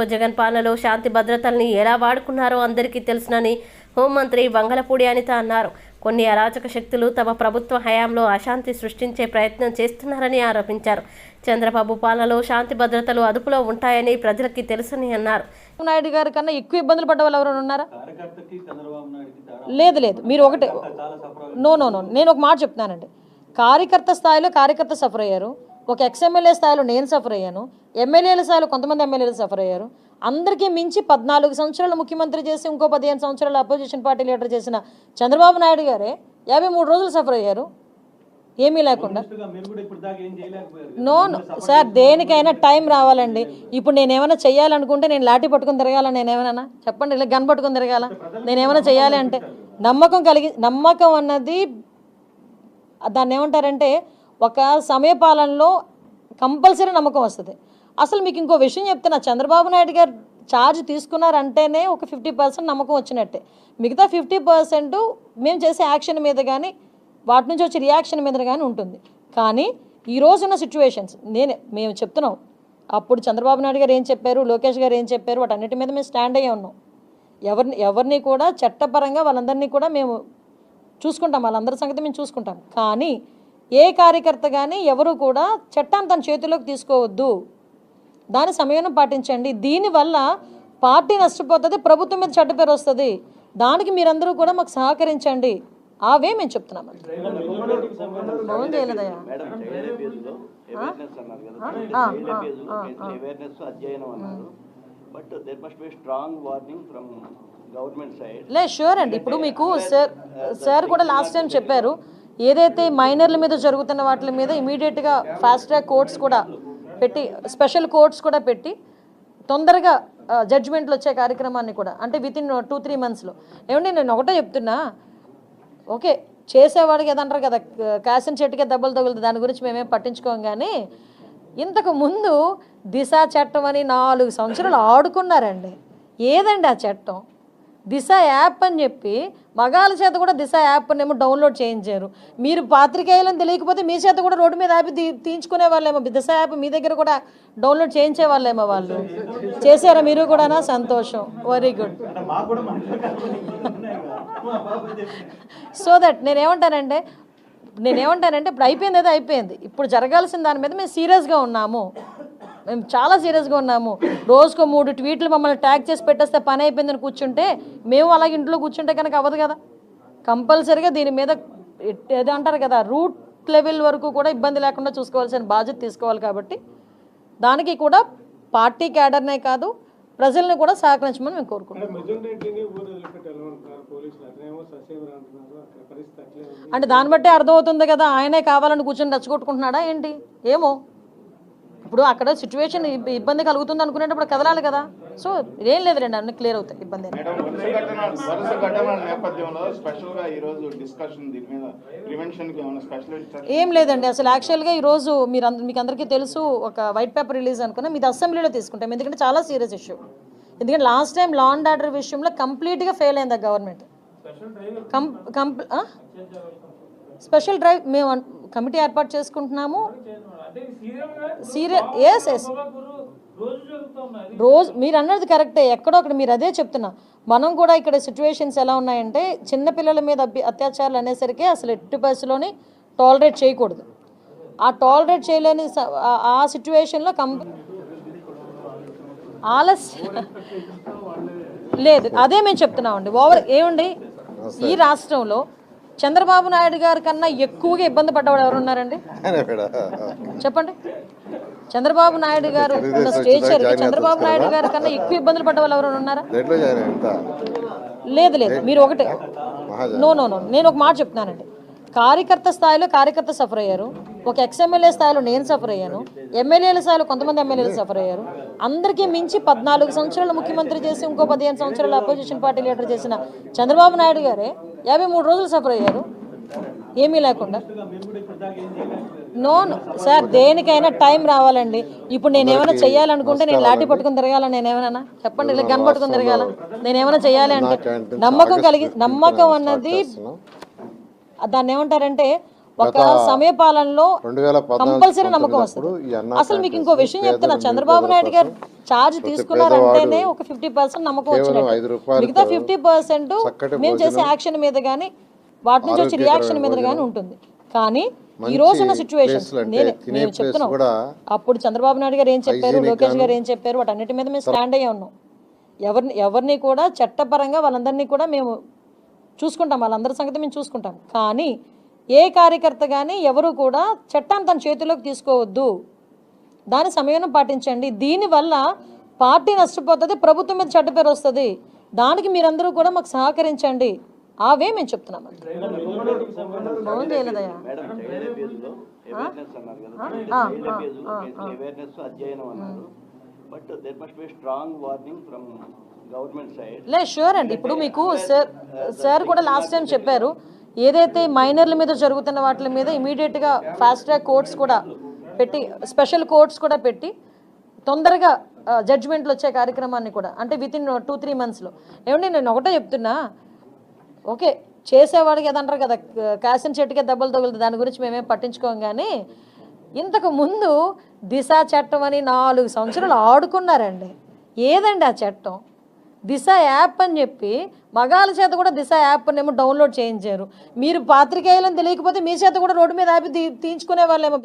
Psycho Jagan పాలనలో శాంతి భద్రతల్ని ఎలా వాడుకున్నారో అందరికీ తెలుసునని హోంమంత్రి వంగలపూడి అనిత అన్నారు. కొన్ని అరాచక శక్తులు తమ ప్రభుత్వ హయాంలో అశాంతి సృష్టించే ప్రయత్నం చేస్తున్నారని ఆరోపించారు. చంద్రబాబు పాలనలో శాంతి భద్రతలు అదుపులో ఉంటాయని ప్రజలకి తెలుసని అన్నారు. నాయుడు గారి కన్నా ఎక్కువ ఇబ్బందులు పడ్డ వాళ్ళు ఎవరైనా ఉన్నారా? కార్యకర్తకి చంద్రబాబు నాయుడుకి తేడా లేదు లేదు. మీరు ఒకటే నో నో నో. నేను ఒక మాట చెప్తున్నానండి. కార్యకర్త స్థాయిలో కార్యకర్త సఫర్ అయ్యారు. ఒక ఎక్స్ఎమ్మెల్యే స్థాయిలో నేను సఫర్ అయ్యాను. ఎమ్మెల్యేల స్థాయిలో కొంతమంది ఎమ్మెల్యేలు సఫర్ అయ్యారు. అందరికీ మించి పద్నాలుగు సంవత్సరాలు ముఖ్యమంత్రి చేసి ఇంకో పదిహేను సంవత్సరాలు అపోజిషన్ పార్టీ లీడర్ చేసిన చంద్రబాబు నాయుడు గారే యాభై మూడు రోజులు సఫర్ అయ్యారు. ఏమీ లేకుండా. నో సార్ దేనికైనా టైం రావాలండి. ఇప్పుడు నేను ఏమైనా చెయ్యాలనుకుంటే నేను లాఠీ పట్టుకుని తిరగాల నేను ఏమైనా చెప్పండి ఇలా గన్ పట్టుకుని తిరగాల? నేను ఏమైనా చెయ్యాలి అంటే నమ్మకం కలిగి నమ్మకం అన్నది దాన్ని ఏమంటారంటే ఒక సమయపాలనలో కంపల్సరీ నమ్మకం వస్తుంది. అసలు మీకు ఇంకో విషయం చెప్తున్నా చంద్రబాబు నాయుడు గారు ఛార్జ్ తీసుకున్నారంటేనే ఒక ఫిఫ్టీ పర్సెంట్ నమ్మకం వచ్చినట్టే. మిగతా ఫిఫ్టీ పర్సెంట్ మేము చేసే యాక్షన్ మీద కానీ వాటి నుంచి వచ్చే రియాక్షన్ మీద కానీ ఉంటుంది. కానీ ఈ రోజున్న సిచ్యువేషన్స్ నేనే మేము చెప్తున్నాం. అప్పుడు చంద్రబాబు నాయుడు గారు ఏం చెప్పారు లోకేష్ గారు ఏం చెప్పారు వాటన్నిటి మీద మేము స్టాండ్ అయ్యే ఉన్నాం. ఎవరిని ఎవరిని కూడా చట్టపరంగా వాళ్ళందరినీ కూడా మేము చూసుకుంటాం. వాళ్ళందరి సంగతి మేము చూసుకుంటాం. కానీ ఏ కార్యకర్త కానీ ఎవరు కూడా చట్టాన్ని తన చేతిలోకి తీసుకోవద్దు. దాని సమయం పాటించండి. దీనివల్ల పార్టీ నష్టపోతుంది ప్రభుత్వం మీద చెడ్డ పేరు వస్తుంది. దానికి మీరందరూ కూడా మాకు సహకరించండి. అవే మేము చెప్తున్నాం ఫోన్ చేయలేదయ్యా మేడం చైల్డ్ అబ్యూస్లో అవేర్నెస్ అన్నారు కదా. చైల్డ్ అబ్యూస్లో అవేర్నెస్ అధ్యయనం అన్నారు. But there must be strong warning from government side లే షూర్ అండి. ఇప్పుడు మీకు సార్ సార్ కూడా లాస్ట్ టైం చెప్పారు. ఏదైతే మైనర్ల మీద జరుగుతున్న వాటి మీద ఇమీడియట్గా ఫాస్ట్ ట్రాక్ కోర్ట్స్ కూడా పెట్టి స్పెషల్ కోర్ట్స్ కూడా పెట్టి తొందరగా జడ్జిమెంట్లు వచ్చే కార్యక్రమాన్ని కూడా అంటే విత్ ఇన్ టూ త్రీ మంత్స్లో ఏమండి నేను ఒకటే చెప్తున్నా. ఓకే చేసేవాడికి ఏదంటారు కదా కాసిన చెట్టుకే దెబ్బలు తగులుతుంది దాని గురించి మేమేం పట్టించుకోం కానీ ఇంతకు ముందు దిశ చట్టం అని నాలుగు సంవత్సరాలు ఆడుకున్నారండి. ఏదండి ఆ చట్టం? దిశ యాప్ అని చెప్పి మగాళ్ళ చేత కూడా దిశ యాప్ ఏమో డౌన్లోడ్ చేయించారు. మీరు పాత్రికేయులను తెలియకపోతే మీ చేత కూడా రోడ్డు మీద ఆపి తీయించుకునే వాళ్ళేమో దిశ యాప్ మీ దగ్గర కూడా డౌన్లోడ్ చేయించే వాళ్ళేమో వాళ్ళు. చేశారా మీరు కూడానా? సంతోషం. వెరీ గుడ్ సో దట్ నేనేమంటానంటే నేనేమంటానంటే ఇప్పుడు అయిపోయింది అయితే అయిపోయింది. ఇప్పుడు జరగాల్సిన దాని మీద మేము సీరియస్గా ఉన్నాము. మేము చాలా సీరియస్గా ఉన్నాము. రోజుకో మూడు ట్వీట్లు మమ్మల్ని ట్యాగ్ చేసి పెట్టేస్తే పని అయిపోయిందని కూర్చుంటే మేము అలాగే ఇంట్లో కూర్చుంటే కనుక అవ్వదు కదా. కంపల్సరీగా దీని మీద ఏదో అంటారు కదా రూట్ లెవెల్ వరకు కూడా ఇబ్బంది లేకుండా చూసుకోవాల్సిన బాధ్యత తీసుకోవాలి కాబట్టి దానికి కూడా పార్టీ క్యాడర్నే కాదు ప్రజల్ని కూడా సహకరించమని మేము కోరుకుంటున్నాం. అంటే దాన్ని బట్టి అర్థమవుతుంది కదా ఆయనే కావాలని కూర్చొని రెచ్చగొట్టుకుంటున్నాడా ఏంటి? ఏమో. ఇప్పుడు అక్కడ సిచ్యువేషన్ ఇబ్బంది కలుగుతుంది అనుకునేటప్పుడు కదలాలి కదా. సో ఏం లేదు రండి అన్ని క్లియర్ అవుతాయి ఇబ్బంది ఏం లేదు. మేడం వరుస ఘటన వరుస ఘటనల నేపథ్యంలో స్పెషల్గా ఈ రోజు డిస్కషన్ దీని మీద ప్రివెన్షన్కి ఏమైనా స్పెషల్ ఏం లేదండి. అసలు యాక్చువల్గా ఈ రోజు మీరు మీకు అందరికీ తెలుసు ఒక వైట్ పేపర్ రిలీజ్ అనుకున్నా మీది అసెంబ్లీలో తీసుకుంటాం. ఎందుకంటే చాలా సీరియస్ ఇష్యూ ఎందుకంటే last time law and order విషయంలో కంప్లీట్గా ఫెయిల్ అయింది గవర్నమెంట్ కం కంప్ ఆ? స్పెషల్ డ్రైవ్ మేము కమిటీ ఏర్పాటు చేసుకుంటున్నాము. సీరియల్ ఎస్ ఎస్ రోజు మీరు అన్నది కరెక్టే ఎక్కడో అక్కడ మీరు అదే చెప్తున్నా. మనం కూడా ఇక్కడ సిచ్యువేషన్స్ ఎలా ఉన్నాయంటే చిన్న పిల్లల మీద అత్యాచారాలు అనేసరికి అసలు ఎట్టి పరిస్థితిలోని టాలరేట్ చేయకూడదు. ఆ టాలరేట్ చేయలేని ఆ సిచ్యువేషన్లో కం ఆలస్యం లేదు అదే మేము చెప్తున్నామండి. ఓవర్ ఏమండి? ఈ రాష్ట్రంలో చంద్రబాబు నాయుడు గారి కన్నా ఎక్కువగా ఇబ్బంది పడ్డవాడు ఎవరు ఉన్నారండి చెప్పండి. చంద్రబాబు నాయుడు గారు స్టేచర్ చంద్రబాబు నాయుడు గారి కన్నా ఎక్కువ ఇబ్బందులు పడ్డ వాళ్ళు ఎవరైనా ఉన్నారా? లేదు లేదు. మీరు ఒకటే. No no no. నేను ఒక మాట చెప్తున్నానండి. కార్యకర్త స్థాయిలో కార్యకర్త సఫర్ అయ్యారు. ఒక ఎక్స్ఎమ్మెల్యే స్థాయిలో నేను సఫర్ అయ్యాను. ఎమ్మెల్యేల స్థాయిలో కొంతమంది ఎమ్మెల్యేలు సఫర్ అయ్యారు. అందరికీ మించి పద్నాలుగు సంవత్సరాలు ముఖ్యమంత్రి చేసి ఇంకో పదిహేను సంవత్సరాలు అపోజిషన్ పార్టీ లీడర్ చేసిన చంద్రబాబు నాయుడు గారే యాభై మూడు రోజులు సఫర్ అయ్యారు. ఏమీ లేకుండా. నో సార్ దేనికైనా టైం రావాలండి. ఇప్పుడు నేను ఏమైనా చెయ్యాలనుకుంటే నేను లాఠీ పట్టుకుని తిరగాల? నేను ఏమైనా? చెప్పండి ఇలా గన్ పట్టుకుని తిరగాల? నేను ఏమైనా చెయ్యాలి అంటే నమ్మకం కలిగి నమ్మకం అన్నది దాన్ని ఏమంటారంటే ఒక వేల పద్నాలుగు కంపల్సరీ నమ్మకం వస్తుంది. అసలు మీకు ఇంకో విషయం చెప్తున్నా చంద్రబాబు నాయుడు గారు ఛార్జ్ తీసుకున్నారంటేనే ఒక ఫిఫ్టీ పర్సెంట్ నమ్మకం వచ్చినట్టు. రూపాయలతో మిగతా ఫిఫ్టీ పర్సెంట్ మేము చేసే యాక్షన్ మీద కానీ వాటి నుంచి వచ్చే రియాక్షన్ మీద కానీ ఉంటుంది. కానీ ఈ మంచి రోజు ఉన్న సిచ్యువేషన్ నేను చెప్తున్నాను అప్పుడు చంద్రబాబు నాయుడు గారు ఏం చెప్పారు లోకేష్ గారు ఏం చెప్పారు వాటన్నిటి మీద మేము స్టాండ్ అయ్యే ఉన్నాం. ఎవరిని ఎవరిని కూడా చట్టపరంగా వాళ్ళందరినీ కూడా మేము చూసుకుంటాం వాళ్ళందరి సంగతి మేము చూసుకుంటాం. కానీ ఏ కార్యకర్త కానీ ఎవరు కూడా చట్టాన్ని తన చేతిలోకి తీసుకోవద్దు. దాని సమయం పాటించండి. దీనివల్ల పార్టీ నష్టపోతుంది ప్రభుత్వం మీద చెడ్డ పేరు వస్తుంది. దానికి మీరందరూ కూడా మాకు సహకరించండి. అవే మేము చెప్తున్నాం ఫోన్ చేయలేదయ్యా లో అవేర్నెస్ అన్నారు కదా చైల్డ్ అబ్యూజ్ అవేర్నెస్ అధ్యయనం అన్నారు. But there must be strong warning from government side లే షూర్ అండి. ఇప్పుడు మీకు సార్ సార్ కూడా లాస్ట్ టైం చెప్పారు ఏదైతే మైనర్ల మీద జరుగుతున్న వాటి మీద ఇమీడియట్గా ఫాస్ట్ ట్రాక్ కోర్ట్స్ కూడా పెట్టి స్పెషల్ కోర్ట్స్ కూడా పెట్టి తొందరగా జడ్జిమెంట్లు వచ్చే కార్యక్రమాన్ని కూడా అంటే విత్ ఇన్ టూ త్రీ మంత్స్లో ఏమండి నేను ఒకటే చెప్తున్నా. ఓకే చేసేవాడికి ఏదంటారు కదా కాసిన చెట్టుకే దెబ్బలు తగులుతుంది దాని గురించి మేమేం పట్టించుకోం కానీ ఇంతకు ముందు దిశ చట్టం అని నాలుగు సంవత్సరాలు ఆడుకున్నారండి. ఏదండి ఆ చట్టం? దిశ యాప్ అని చెప్పి మగాళ్ళ చేత కూడా దిశ యాప్ ఏమో డౌన్లోడ్ చేయించారు. మీరు పాత్రికేయులని తెలియకపోతే మీ చేత కూడా రోడ్డు మీద ఆపి తీ- తీయించుకునే వాళ్ళేమో.